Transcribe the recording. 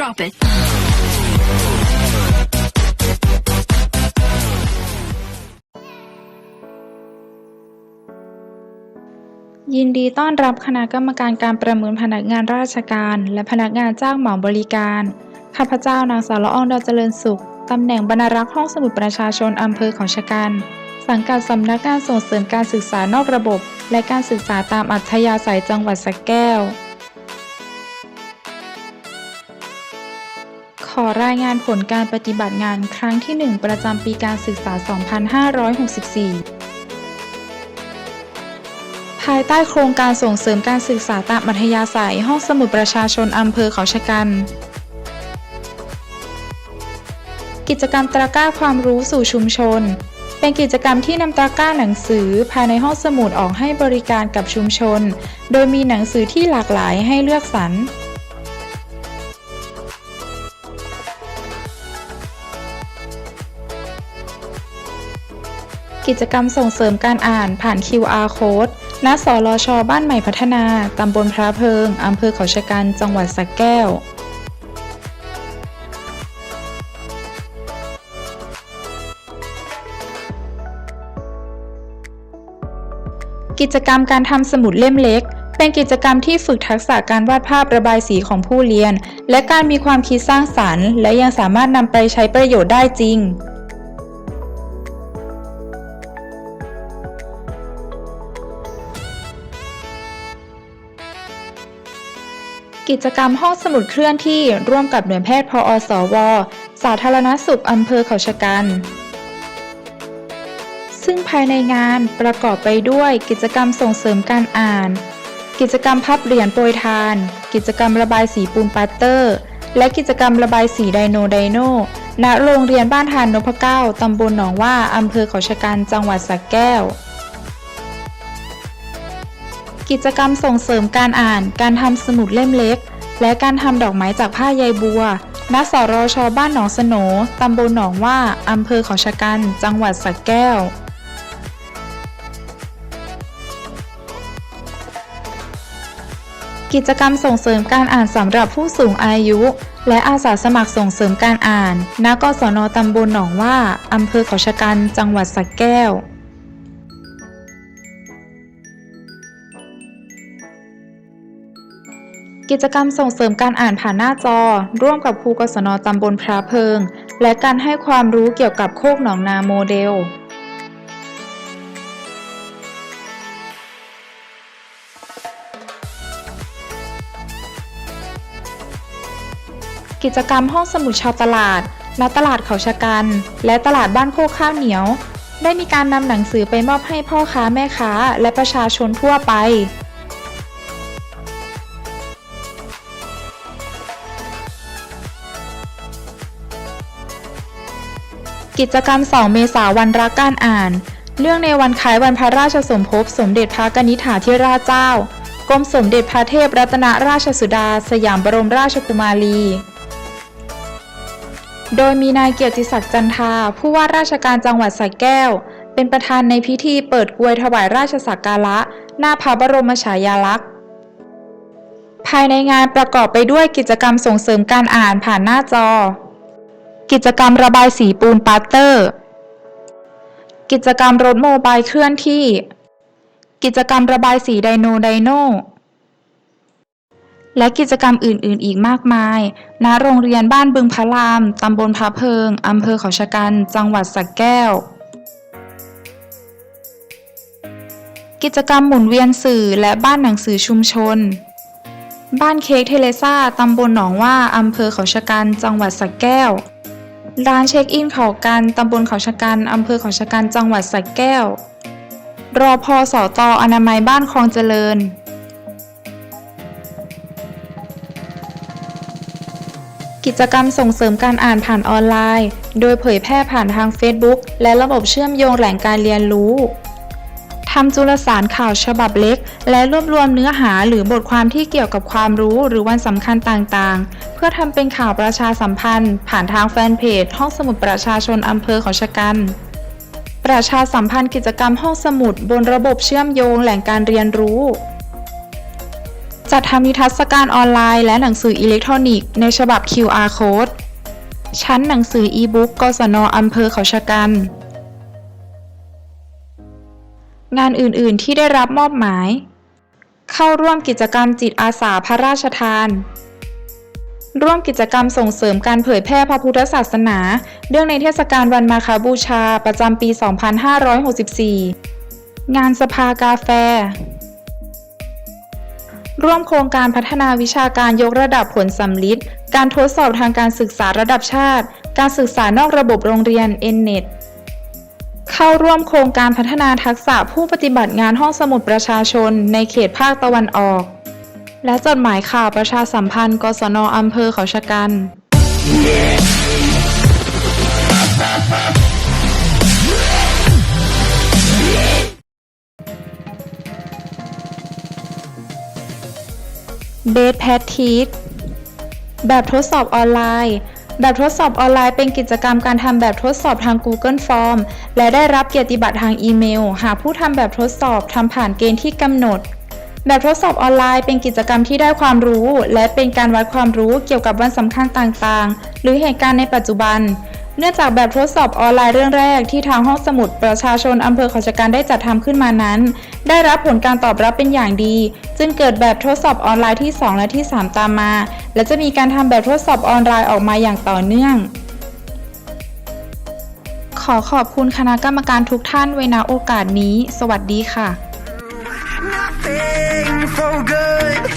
Drop it. ยินดีต้อนรับคณะกรรมการการประเมินพนักงานราชการ และพนักงานจ้างเหมาบริการ ข้าพเจ้านางสาวละอองดาวเจริญสุข ตำแหน่งบรรณารักษ์ห้องสมุดประชาชนอำเภอเขาชะกัน สังกัดสำนักงานส่งเสริมการศึกษานอกระบบ และการศึกษาตามอัธยาศัยจังหวัดสระแก้ว อรายงานผลการปฏิบัติงานครั้งที่ 1 ประจำปีการศึกษา 2564 ภายใต้โครงการส่งเสริมการศึกษาตามอัธยาศัย ห้องสมุดประชาชนอำเภอเขาชะกัน กิจกรรมตะกร้าความรู้สู่ชุมชน เป็นกิจกรรมที่นำตะกร้าหนังสือภายในห้องสมุดออกให้บริการกับชุมชน โดยมีหนังสือที่หลากหลายให้เลือกสรร กิจกรรมส่งเสริมการอ่านผ่าน QR Code ณสลชบ้านใหม่พัฒนา ตำบลพระเพิง อำเภอเขาชะกัน จังหวัดสระแก้วกิจกรรมการทำสมุดเล่มเล็ก เป็นกิจกรรมที่ฝึกทักษะการวาดภาพระบายสีของผู้เรียน และการมีความคิดสร้างสรรค์ และยังสามารถนำไปใช้ประโยชน์ได้จริง กิจกรรมห้องสมุดเคลื่อนที่ร่วมกับหน่วยแพทย์พอสว สาธารณสุขอำเภอเขาชะกัน ซึ่งภายในงานประกอบไปด้วยกิจกรรมส่งเสริมการอ่าน กิจกรรมพับเหรียญโปรยทาน กิจกรรมระบายสีปูนปัตเตอร์ และกิจกรรมระบายสีไดโนไดโนณโรงเรียนบ้านทานนพเก้าตำบลหนองว่าอำเภอเขาชะกันจังหวัดสระแก้ว กิจกรรมส่งเสริมการอ่าน การทำสมุดเล่มเล็ก และการทำดอกไม้จากผ้าใยบัว ณ สรชบ้านหนองสโหนตำบลหนองว่าอำเภอเขาชะกัน จังหวัดสระแก้วกิจกรรมส่งเสริมการอ่านสำหรับผู้สูงอายุ และอาสาสมัครส่งเสริมการอ่าน ณ กศนตำบลหนองว่า อำเภอเขาชะกัน จังหวัดสระแก้ว กิจกรรมส่งเสริมการอ่านผ่านหน้าจอ ร่วมกับครูกศนตำบลพระเพิง และการให้ความรู้เกี่ยวกับโคกหนองนาโมเดลกิจกรรมห้องสมุดชาวตลาดณตลาดเขาชะกัน และตลาดบ้านโคกข้าวเหนียว ได้มีการนำหนังสือไปมอบให้พ่อค้าแม่ค้า และประชาชนทั่วไป กิจกรรม 2 เมษายนวันรักการอ่าน เรื่องในวันคล้ายวันพระราชสมภพสมเด็จพระกนิษฐาธิราชเจ้ากรมสมเด็จพระเทพรัตนราชสุดา สยามบรมราชกุมารี โดยมีนายเกียรติศักดิ์จันทา ผู้ว่าราชการจังหวัดสระแก้ว เป็นประธานในพิธีเปิดกลวยถวายราชสักการะ หน้าพระบรมฉายาลักษณ์ ภายในงานประกอบไปด้วยกิจกรรมส่งเสริมการอ่านผ่านหน้าจอ กิจกรรมระบายสีปูนปาสเตอร์ กิจกรรมรถโมบายเคลื่อนที่ กิจกรรมระบายสีไดโนไดโนและกิจกรรมอื่น ๆ อีกมากมาย ณ โรงเรียนบ้านบึงพระราม ตำบลพระเพิง อำเภอเขาชะกัน จังหวัดสระแก้ว กิจกรรมหมุนเวียนสื่อและบ้านหนังสือชุมชน บ้านเค้กเทเลซ่า ตำบลหนองว่า อำเภอเขาชะกัน จังหวัดสระแก้ว ร้านเช็คอินเขากันตำบลเขาชะกันอำเภอเขาชะกันจังหวัดสระแก้ว รอพอสอตออนามัยบ้านคลองเจริญ กิจกรรมส่งเสริมการอ่านผ่านออนไลน์ โดยเผยแพร่ผ่านทาง Facebook และระบบเชื่อมโยงแหล่งการเรียนรู้ทำจุลสารข่าวฉบับเล็ก และรวบรวมเนื้อหาหรือบทความที่เกี่ยวกับความรู้หรือวันสำคัญต่างๆ พื่อทำเป็นข่าวประชาสัมพันธ์ ผ่านทางแฟนเพจ ห้องสมุดประชาชนอำเภอเขาชะกัน ประชาสัมพันธ์กิจกรรมห้องสมุดบนระบบเชื่อมโยงแหล่งการเรียนรู้ จัดทำนิทรรศการออนไลน์และหนังสืออิเล็กทรอนิกส์ในฉบับ QR Code ชั้นหนังสืออีบุ๊กกศนอำเภอเขาชะกัน งานอื่น ๆ ที่ได้รับมอบหมาย เข้าร่วมกิจกรรมจิตอาสาพระราชทาน ร่วมกิจกรรมส่งเสริมการเผยแพร่พระพุทธศาสนา เรื่องในเทศกาลวันมาฆบูชาประจำปี 2564 งานสภากาแฟ ร่วมโครงการพัฒนาวิชาการยกระดับผลสำลิดการทดสอบทางการศึกษาระดับชาติ การศึกษานอกระบบโรงเรียน NNET เข้าร่วมโครงการพัฒนาทักษะผู้ปฏิบัติงานห้องสมุดประชาชนในเขตภาคตะวันออก และจดหมายข่าวประชาสัมพันธ์ กศนอำเภอเขาชะกัน เบสแพททีสแบบทดสอบออนไลน์ แบบทดสอบออนไลน์เป็นกิจกรรมการทำแบบทดสอบทาง Google Form และได้รับเกียรติบัตรทางอีเมล หากผู้ทำแบบทดสอบทำผ่านเกณฑ์ที่กำหนด แบบทดสอบออนไลน์เป็นกิจกรรมที่ได้ความรู้ และเป็นการวัดความรู้เกี่ยวกับวันสำคัญต่างๆ หรือเหตุการณ์ในปัจจุบัน เนื่องจากแบบทดสอบออนไลน์เรื่องแรกที่ทางห้องสมุดประชาชนอำเภอขาชกันได้จัดทำขึ้นมานั้น ได้รับผลการตอบรับเป็นอย่างดี จึงเกิดแบบทดสอบออนไลน์ที่ 2 และที่ 3 ตามมา และจะมีการทำแบบทดสอบออนไลน์ออกมาอย่างต่อเนื่องขอขอบคุณคณะกรรมการทุกท่านไว้ณโอกาสนี้ สวัสดีค่ะ For good.